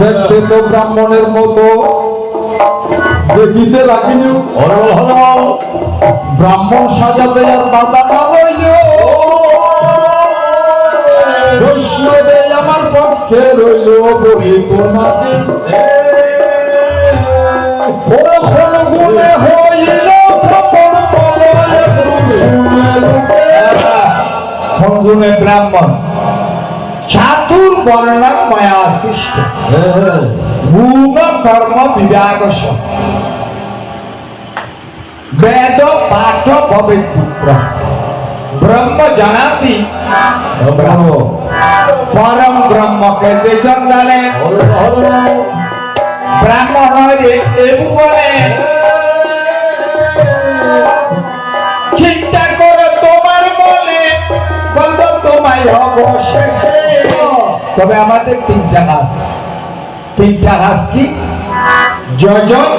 দেখতে তো ব্রাহ্মণের মতো। দেখিতে হর ব্রাহ্মণ সাজাতে আর বাধা না রইল আমার পক্ষে রইল বলি তোমাকে। ব্রাহ্মণ। চাতুর বর্ণক মায়া সৃষ্ট গুণ কর্ম বিভাগ বেদ পাঠ ভবে পুত্র ব্রহ্ম জানাতি। ব্রাহ্ম। পরম ব্রহ্মকে যেজন জানে। ব্রাহ্মণ বলে। চিন্তা করে তোমার মনে বলব তোমায় হব শেষে তবে আমাদের তিনটা হাস তিনটা হাস কি? যজন,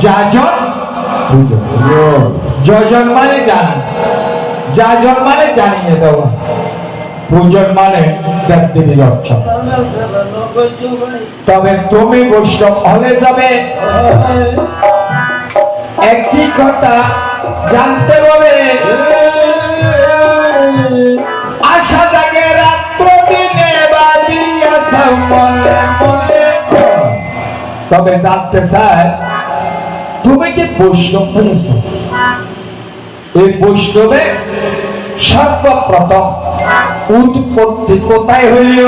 যাজন যজন মানে জান। যাজন মানে জানিয়ে দেওয়া। পূজন মানে ব্যক্তির লক্ষণ। তবে তুমি বৈষ্ণব হলে যাবে। একটি কথা জানতে হবে। আশা জাগে তবে জানতে চাই তুমি কি বৈষ্ণব হয়েছ? এই বৈষ্ণবে সর্বপ্রথম উৎপত্তি কোথায় হইল?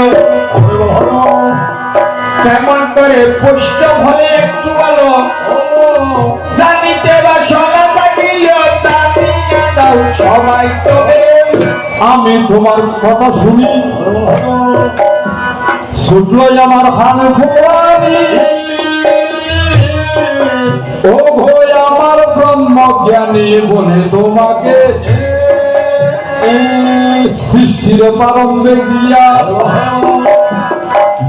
কেমন করে বৈষ্ণব হলে একটু বলো। জানিতে বা সবাই তবে। আমি তোমার কথা শুনি। শুনল আমার হান ভবানী ও ভয় আমার ব্রহ্ম জ্ঞানী বলে তোমাকে সৃষ্টির প্রারম্ভে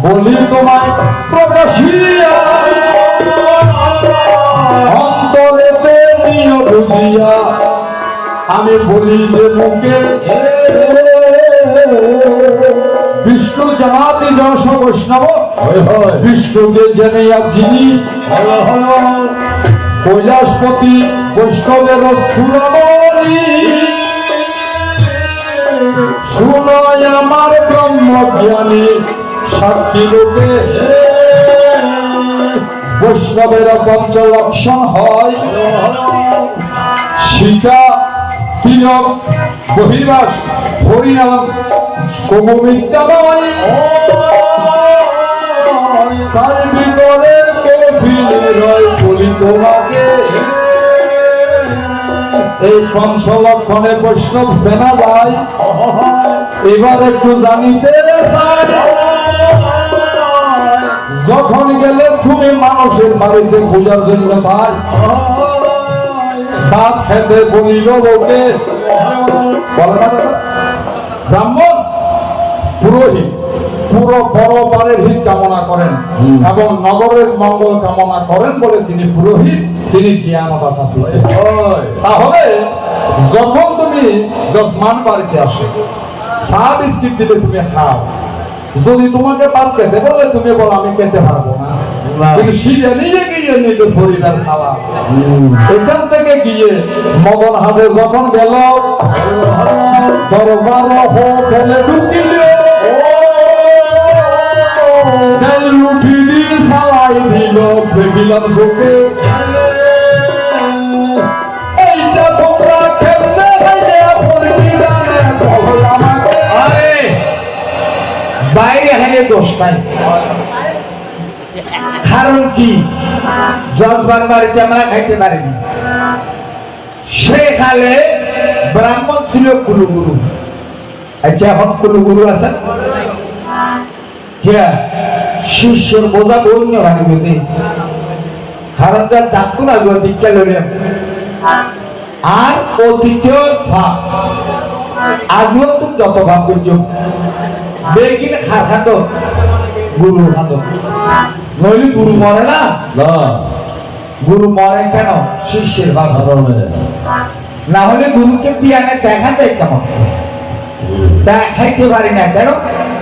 বলি তোমায় প্রকাশিয়া। অন্তরেতে নিয় বুঝিয়া আমি বলি যে মুখে বিষ্ণু জানাতি যশ বৈষ্ণব। বিষ্ণুকে জেনে যিনি কৈলাসপতি বৈষ্ণবের সুরমণি। শুনয় আমার ব্রহ্ম জ্ঞানী সাক্ষী লোকে। বৈষ্ণবের পঞ্চ লক্ষণ হয় সীতা, তিলক বহিবাস হরিনাম কবমিত্যালয় তার ভিতরে কফিলে রয় এই পঞ্চ লক্ষণে বৈষ্ণব সেনা যায় এবার একটু জানিতে যখন গেলে তুমি মানুষের বাড়িতে পূজার জন্য ভাই ভাত খেতে বলিল লোকে? ব্রাহ্মণ, পুরোহিত হিত কামনা করেন এবং নগরের মঙ্গল কামনা করেন বলে তিনি পুরোহিত তিনি জ্ঞানদাতা তাহলে যখন তুমি যজমান বাড়িতে আসে। চা বিস্কিট দিলে তুমি খাও। যদি তোমাকে ভাত খেতে বলে তুমি বলো আমি খেতে পারব না। কিন্তু সিজে নিজে গিয়ে নিজের পরিবার খাওয়া এখান থেকে গিয়ে মগন হাটে যখন গেল দরবার হোটেলে ঢুকিল সালাই দিল দেখিলাম চোখে এইটা তোমরা কেমনে খাইলে পরিবারে বলো আমাকে। আরে, বাইরে হেলে দোষ নাই। কারণ কি? যজমান বাড়িতে আমরা খাইতে পারিনি। সেখানে ব্রাহ্মণ ছিল কুলুগুরু। আচ্ছা এখন কুলুগুরু আছেন শিষ্যর বোঝা অন্য ভাগে বেঁধে কারণ যার ডাক্তার না দীক্ষা লইলেন আর অতীতেও ভাব। আজও তুমি যত ভাব করছ। বেগিন খাতো গুরু খাতো নইলে গুরু মরে না? গুরু মরে কেন? শিষ্যের ভাব না। হলে গুরুকে পিয়ানে দেখা যায় কেমন দেখাইতে পারি না কেন?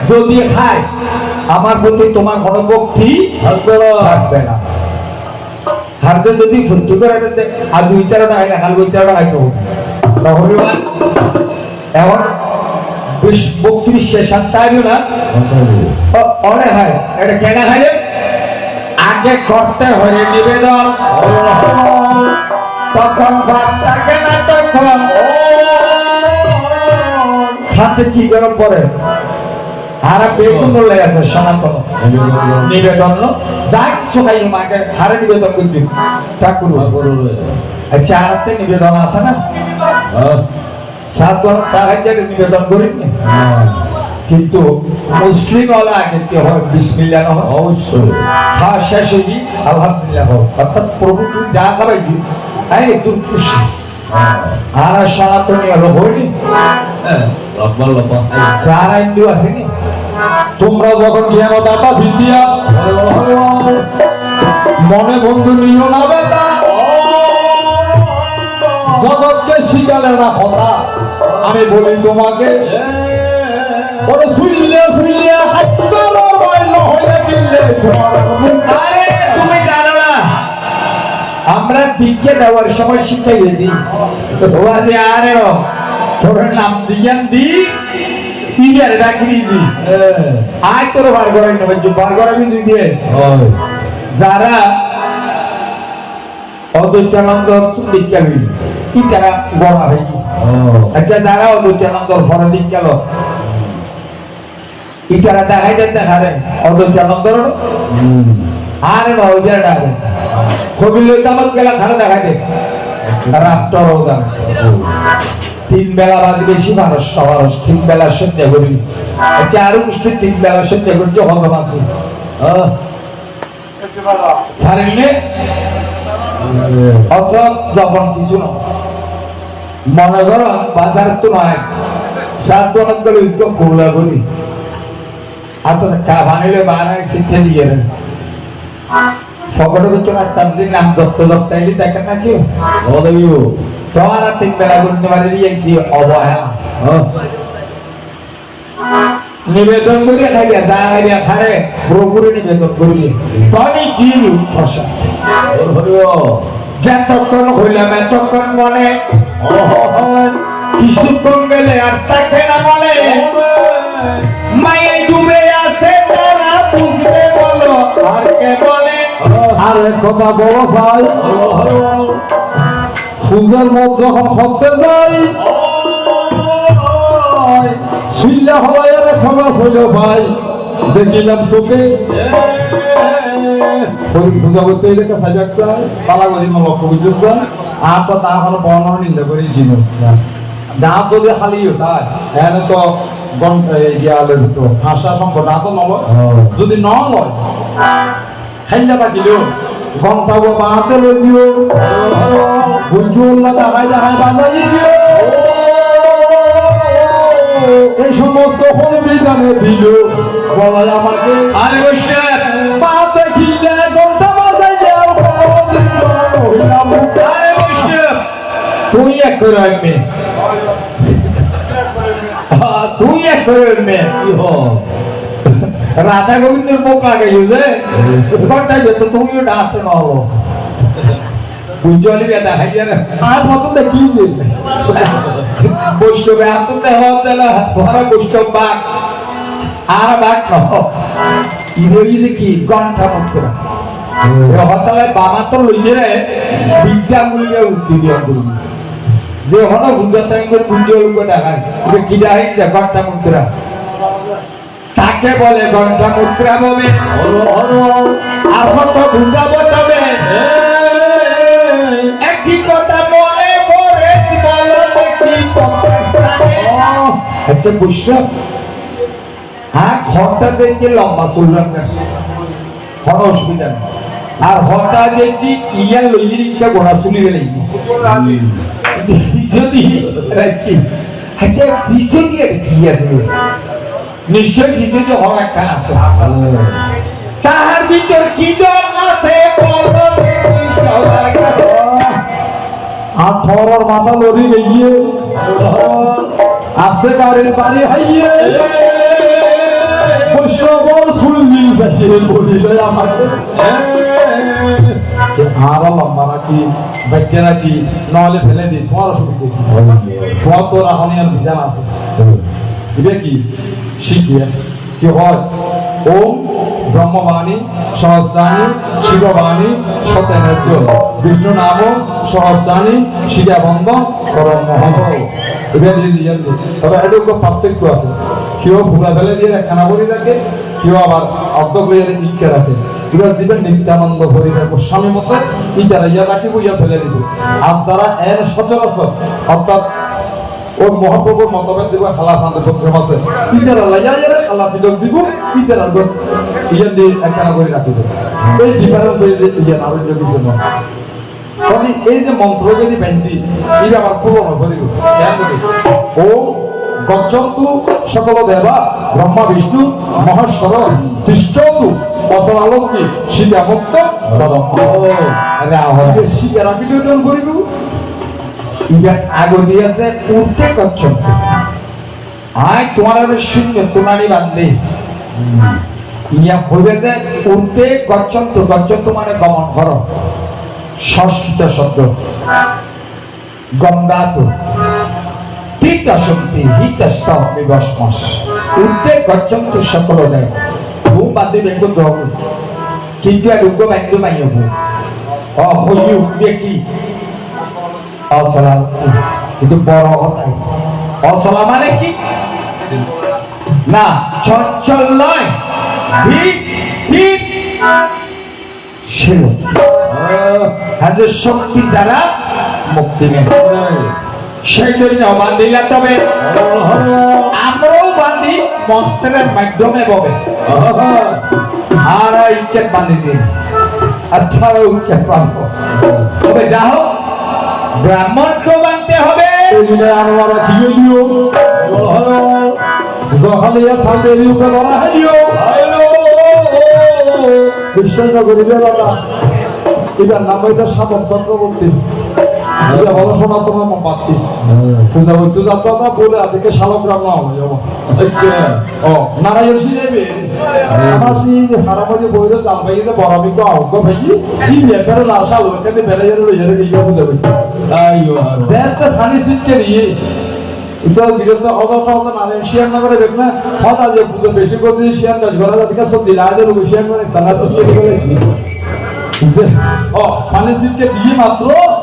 যদি খায় আমার প্রতি তোমার কোনো থাকবে না। হারতে যদি করে আর দুই না দুই তাহলে এখন বত্রিশ না অনেক হয়, এটা কেনা হয় আগে করতে হয়ে, নিবেদন। তখন ভাতটা কেনা তখন। হাতে কি গরম পরে আর বেগুন লেগে আছে সনাতন। নিবেদন। যা কিছু খাই মাকে হারে নিবেদন ঠাকুর। আচ্ছা একটা নিবেদন আছে না? সাত বার চার হাজার নিবেদন করি কিন্তু মুসলিম ওলা আগে কি হয় বিসমিল্লাহ না হয়। অবশ্যই। খাওয়া শেষ হয়ে আলহামদুলিল্লাহ হোক অর্থাৎ প্রভু তুমি যা খাবাই হ্যাঁ একটু খুশি। আর সনাতনী হলো হইনি আর হিন্দু আসেনি তোমরা যখন জ্ঞানদাতা বিদ্যা মনে বন্ধু নিও না বেটা জগৎকে শিকালে না। কথা আমি বলি তোমাকে ওরে শুনলে শুনলে হাত্তর বাইল হয়ে গেলে তোমার মুখ। আরে তুমি জানো না। আমরা দিকে দেওয়ার সময় শিখাই দিই। আরে তোর নাম দিয়ান দি ইয়ার ডাকি দি আয় তোর বার করাই নেবে যে বার করাবি তুই দিয়ে। যারা অদ্বৈতানন্দ দীক্ষা হইল কি তারা বড় হয়। আচ্ছা যারা অদ্বৈতানন্দ ফর দীক্ষা লো ইটারা দেখাই দেন দেখারে অদ্বৈতানন্দর আর নয় ডাকে কবিল তামাল গেলা খারা দেখাই দে রাত্র রোদা তিন বেলা বাদ বেশি মানুষ মানুষ তিন বেলা সন্ধ্যা করি। আচ্ছা আরও মুষ্টি তিন বেলা সন্ধ্যা করছে না। মনে করো, বাজার তো নয়। সাত কোলা আর তো বানাইলে বানাই শিখে দিয়ে ফকটে তো তোমার নাম দত্ত দত্ত এলি দেখেন না কেউ? বেলা করতে পারে দিয়ে কি অবহেলা নিবেদন করিয়া থাকিয়া যা হারিয়া খারে পুরোপুরি নিবেদন করিলে। তনি কি প্রসাদ যতক্ষণ হইলাম এতক্ষণ মনে। কিছুক্ষণ গেলে আর থাকে না মনে। মায়ে ডুবে আছে তারা বুঝবে বলো। আর কে বলে? আর এক বড় ভাই। সূর্যের মুখ যখন সত্যে যাই হওয়াই আরে ফেমাস হইল ভাই। দেখিলাম চোখে। পূজা করতে এলে সাজাক চাই পালা করি না লক্ষ্য বুঝতে চাই। আর তো তা হলো বর্ণ নিন্দা করে জিনো। দাঁত যদি খালি তাই। তো ভাষা নলয়। যদি ন লয় খাইলে থাকিলেও ঘণ্টা বাঁধতে লই দিও। বুঝুল্লা দাঁড়াই দাঁড়াই বাজাই দিও। এই সমস্ত সংবিধানে দিল। বলাই আমাকে। আরে বৈষ্ণব পা দেখিলে ঘণ্টা বাজাই দেও তুই এক করে আনবে তুই এক করে আনবে কি হ রাধা গোবিন্দের মুখ আগে ইউজে ঘণ্টা যেত, তুমিও ডাকতে হলো হাইয়া আর দেখি যে? বৈষ্ণবে হওয়া বৈষ্ণব বাঘ। আর বাঘ ইরোই দেখি ঘণ্টা হতালে বামা তো লইলে রে, বিদ্যা গুলিয়ে উঠি দিয়া যে বুঝতে করে বুঝে লোক দেখায়। যে কি দেখাই যে ঘণ্টা মুদ্রা তাকে বলে ঘণ্টা মুদ্রা বলে আর কত তবে একটি কথা মনে পড়ে বলো দেখি আচ্ছা বুঝছ হ্যাঁ ঘরটা দেখছি লম্বা শুনলাম না কোনো অসুবিধা নেই। আর ঘরটা দেখছি ইয়া লইলি একটা গোড়া শুনি গেলে যদি আচ্ছা কি আছে? নিশ্চয় কিছু যে হওয়ার একটা আছে। তাহার ভিতর কি আছে? থরর মাথা লড়ি গিয়ে আছে গাড়ির বাড়ি হাইয়ে। বড় শুনলি যাচ্ছে বলিলে আমাকে। আর লম্বা নাকি ব্যাখ্যা নাকি নহলে ফেলে দি তোমার অসুবিধা তোমার তো রাহনীয় বিধান আছে। এটা কি? শিখিয়ে কি হয়? ওম ব্রহ্মবাণী শিববাণী বিষ্ণু নাম সহস্রাণী শিরা বন্ধন করম এটা দিয়ে দিয়ে তবে এটা পার্থক্য আছে। কেউ ফুলা ফেলে দিয়ে খানা রাখে কেউ আবার অর্ধক লইয়া ইটকে রাখে দিবেন নিত্যানন্দ হরিণের গোস্বামী মতে, ইটারা ইয়া রাখিব, ইয়া ফেলে দিব। আর যারা এর সচরাচর, অর্থাৎ ওর মহাপ্রভুর মতভেদ দিব খালা ফান্দে পক্ষে মাসে ইতারা লাইয়া যারে খালা তিলক দিব ইতারা গত ইয়া দিয়ে একখানা করে রাখিব এই ডিফারেন্স হয়ে যে নারণ্য কিছু তবে এই যে মন্ত্র যদি বেন্দি এটা আমার পুরনো করিব ও গচ্ছন্তু সকল দেবা ব্রহ্মা বিষ্ণু মহেশ্বর তিষ্ঠন্তু সীতা মুক্ত করিব? ইবার আগো দিয়েছে, উঠতে করছ আয়, তোমার আবার শূন্য তোমারই বান্ধে ইয়া হইবে উঠতে গচ্ছন্ত গচ্ছন্ত মানে গমন করো। সংস্কৃত শব্দ। গঙ্গাত শক্তি, হিতস্ত বিবসমস। উঠতে গচ্ছন্ত সকল দেয়। বান্ধে বেঙ্গল দহ কিন্তু আর উগ্র বান্ধব মাইব অ হই উঠবে কি? অসলা, কিন্তু বড় কথাই অসলা মানে কি? না, চঞ্চল নয় শক্তি দ্বারা মুক্তি নেই সেই জন্য বান্ধিলা তবে আমরাও বান্ধি মন্ত্রের মাধ্যমে ববে। আর ইচ্ছের বান্ধি দিন আচ্ছা উইকেট পাবো তবে যা হোক ব্রাহ্মণকে মানতে হবে আনোয়ারা দিয়ে দিও। ইয়া থাকবে ইউকে ধরা হাইও বিশ্বাস করিবে বাবা এটার নাম হইতে সাধন চক্রবর্তী। দিয়ে এটা বিরস্ত অগত অগত নারায়ণ শিয়ান নগরে দেখ না হতা যে পুজো বেশি করে দিয়ে শিয়ান গাছ ঘরে যাতে সব দিলা আজ লোক শিয়ান করে তারা সব করে ও পানি সিটকে দিয়ে মাত্র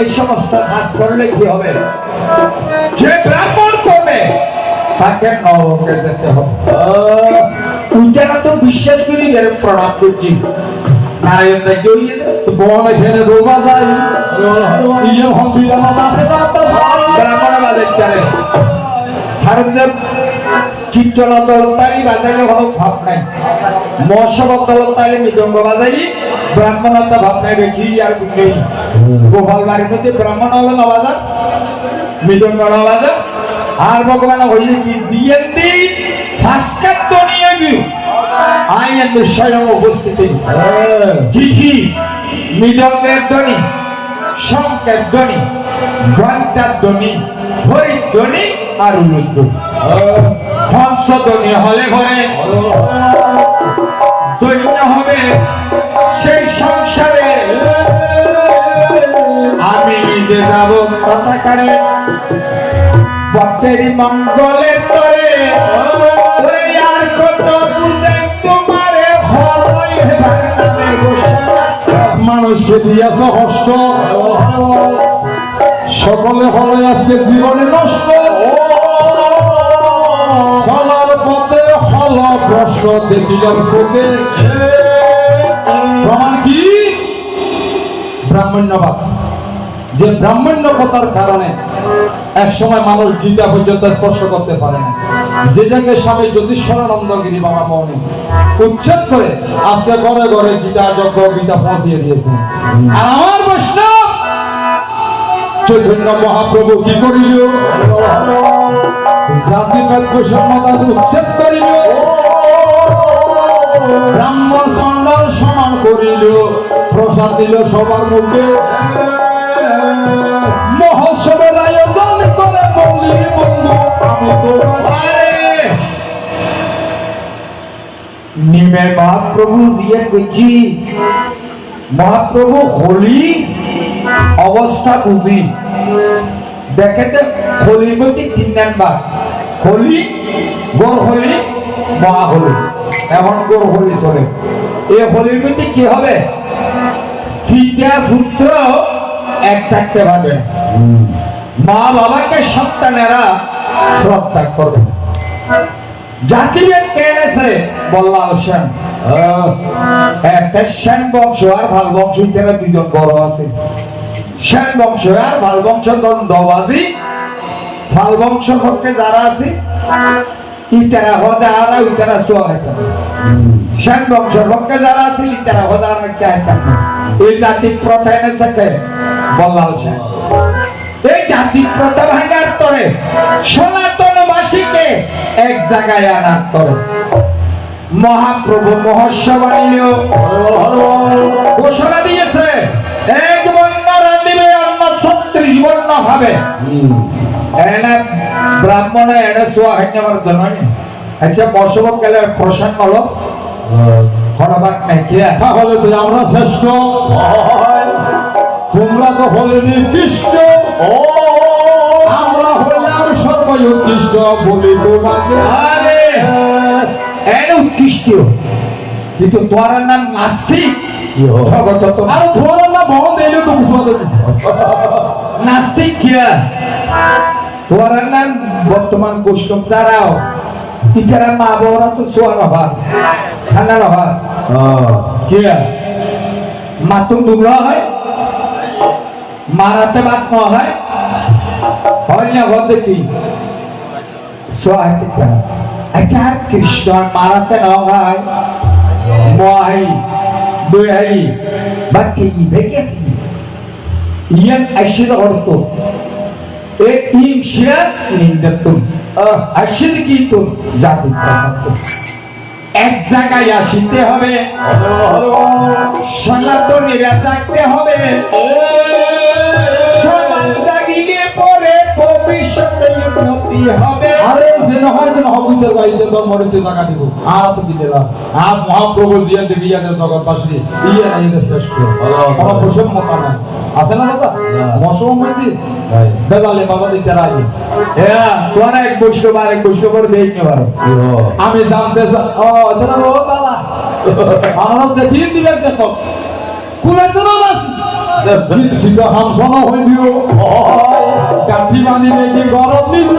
এই সমস্ত কাজ করলে কি হবে? যে ব্রাহ্মণ করবে, তাকে নরকে যেতে হবে। উইটারা তো বিশ্বাস করি প্রণাম করছি। নারায়ণ দাকে জড়িয়ে দে। বন এখানে ডোবা যায়। ইয়ে হম বিধান আছে ব্রাহ্মণ বাজার জানে ভারতের কীর্তন দলতারি কোনো ভাব নাই। মৃদঙ্গ দেখি আর নেই গোপাল বাড়ির মধ্যে ব্রাহ্মণ হলো না বাজার মৃদঙ্গ না বাজার। আর ভগবান হইলে কি দিয়েন্দি ফাস্কাত্ত নিয়ে গিয়ে আইনের স্বয়ং উপস্থিতি। কি কি মৃদঙ্গের ধ্বনি শঙ্কের ধ্বনি ঘণ্টার ধ্বনি হরির ধ্বনি আর উলুর ধ্বনি। হংস ধ্বনি হলে ঘরে। দৈন্য হবে সেই সংসারে। আমি নিজে যাব ভক্তেরই মঙ্গলের সকলে হলে আজকে জীবনে নষ্ট। হল প্রশ্ন প্রমাণ কি? ব্রাহ্মণ্যবাদ। যে কারণে মানুষ গীতা পর্যন্ত স্পর্শ করতে পারে না। যেটাকে স্বামী গিরি বাবা উচ্ছেদ করে আজকে ঘরে ঘরে গীতা যজ্ঞ গীতা পৌঁছিয়ে দিয়েছে। আর আমার বৈষ্ণব চৈতন্য মহাপ্রভু কি করিল? সমান প্রসাদ দিল সবার মুখে। মহোৎসবের আয়োজন করে বন্ধু মহাপ্রভু দিয়ে করছি মহাপ্রভু হোলি অবস্থা বুঝি। দেখেতে হোলির মধ্যে তিন নাম্বার হোলি গোর হোলি মহা হোলি। এখন গোর হোলি চলে। এই হোলির মধ্যে কি হবে? পুত্র এক থাকতে পারবে। মা বাবাকে সন্তানেরা শ্রদ্ধা করবে। কে এনেছে বল্লা হোসেন একটা সেন বংশ আর ভালো বংশ দুজন বড় আছে। সেন বংশ আর ভালো বংশ দবাজি ভালো বংশ পক্ষে যারা আছে, ইতারা হদা আর ইতারা সোয়া যারা আছে, ইতারা হদা আর কে এই জাতি প্রথা এনেছে কে বল্লা হোসেন এই প্রথা ভাঙার তরে সনাতনবাসীকে এক জায়গায় আনার তরে। মহাপ্রভু মহোৎসব আনিল ঘোষণা দিয়েছে, এক জন্য আচ্ছা গেলে প্রসন্ন হলো হরবাক নাই তাহলে তো আমরা শ্রেষ্ঠ তোমরা তো হলে নির্দিষ্ট আমরা হইলাম সর্বোৎকৃষ্ট বলি তোমাকে আরে এনে উৎকৃষ্ট কিন্তু তোমার নাম নাস্তিক আর তোমার না বহন দিলে তো নাস্তিক কিয়া তোমার নাম বর্তমান বৈষ্ণব যারাও। ইতারা মা বাবারা তো সোয়া নভা খানা নভা কিয়া মাতুম দুবলা হয় মারাতে বাত ন হয় হয় না ঘর দেখি। সোয়া হাতে আচ্ছা কৃষ্ণ মারাতে ন হয় মহাই দুই বা কি? ভেগে Yan aşırı ortu. E imşa nindatun. Aşırı gitun. Zaten kapattun. এক জায়গায় আসিতে হবে সনাতনীরা থাকতে হবে ইয়ে না শ্রেষ্ঠ। কোনো বৈষম্যতা নাই। আছে না দাদা? মসমতি বেদালে বাবা দিতে রাজি হ্যাঁ তোরা এক বৈষ্ণব আর এক বৈষ্ণবর দেখতে পারো আমি জানতে চা ও তোরা ও বাবা। আমার দেখি দিলে দেখো। কুলে চলো না সিদ্ধ হামসন হই দিও কাঠি বানিলে কি গরম দিব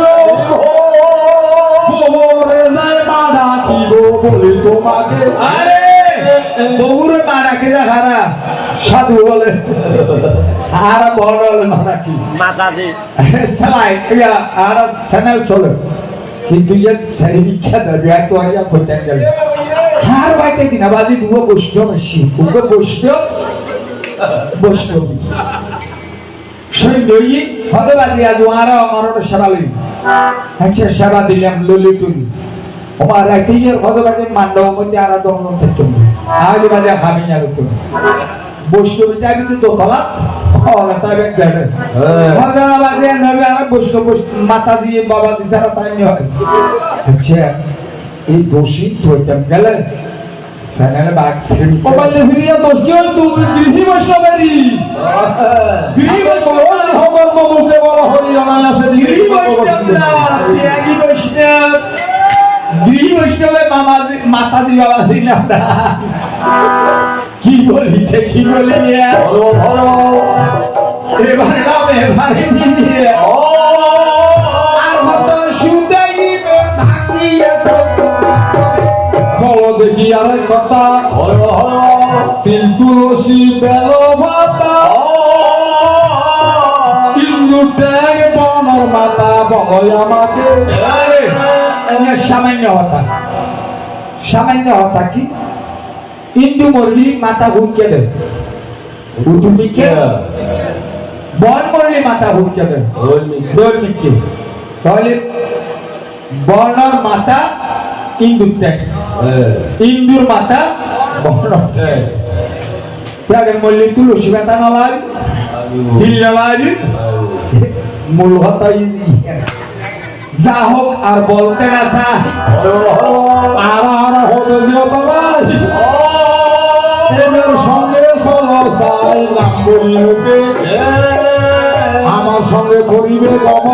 বলি তোমাকে। আরে বগুড়ে মারা কে দেখারা সাধু বলে। আর বড় বলে মারা কি মাতাজি। সালাই ইয়া আর চ্যানেল চলে। কিন্তু ইয়ে দেবে আর তো আইয়া কইতে গেল। হার বাইতে দিনা বাজি দুটো বৈষ্ণব আসি দুটো বৈষ্ণব? বৈষ্ণব। সৈন্যই হতে বাজি আজ আর আমার সেবা আচ্ছা সেবা দিলাম ললি তুলি আমার রাইতের হতে মান্ডব মধ্যে আর দমন থাকতো। আজ বাজে খাবি না তুমি বৈষ্ণবী যাবি তো দোতলা আর মাতা দিয়ে বাবা দিয়ে তাই হয়। আচ্ছা এই দোষী তোইতাম গেলে। মোবাইলে ফিরিয়া দোষ কি হল তুমি গৃহী বৈষ্ণবেরই গৃহী বৈষ্ণব হকর্ম মুখে বলা হরি অনায়াসে গিরি বৈষ্ণব না ত্যাগী বৈষ্ণব গিরি বৈষ্ণবে মামা দি- মাতা দি বাবা দিলাম না কি বলি কি বলি এবারে এবারে নিয়ে আরেক কথা তিল তুলসী বেল ভাতা। ইন্দু ট্যাগ বনর মাতা বলয় আমাকে। সামান্য হতা সামান্য হতা কি? ইন্দু মরলি মাথা হুঁকে দেয়। উঠুমিকে বন মরলি মাথা হুঁকে দেয়। দৈনিককে তাহলে বর্ণর মাথা ইন্দুর ত্যাগ। ইন্দুর মাথা ত্যাগের তুলসী মূল হতা যা হোক আর বলতে না চাই আরা আরা হতে দিও বাবা এদের সঙ্গে চলো চাই লাম্বরীকে আমার সঙ্গে করিবে গম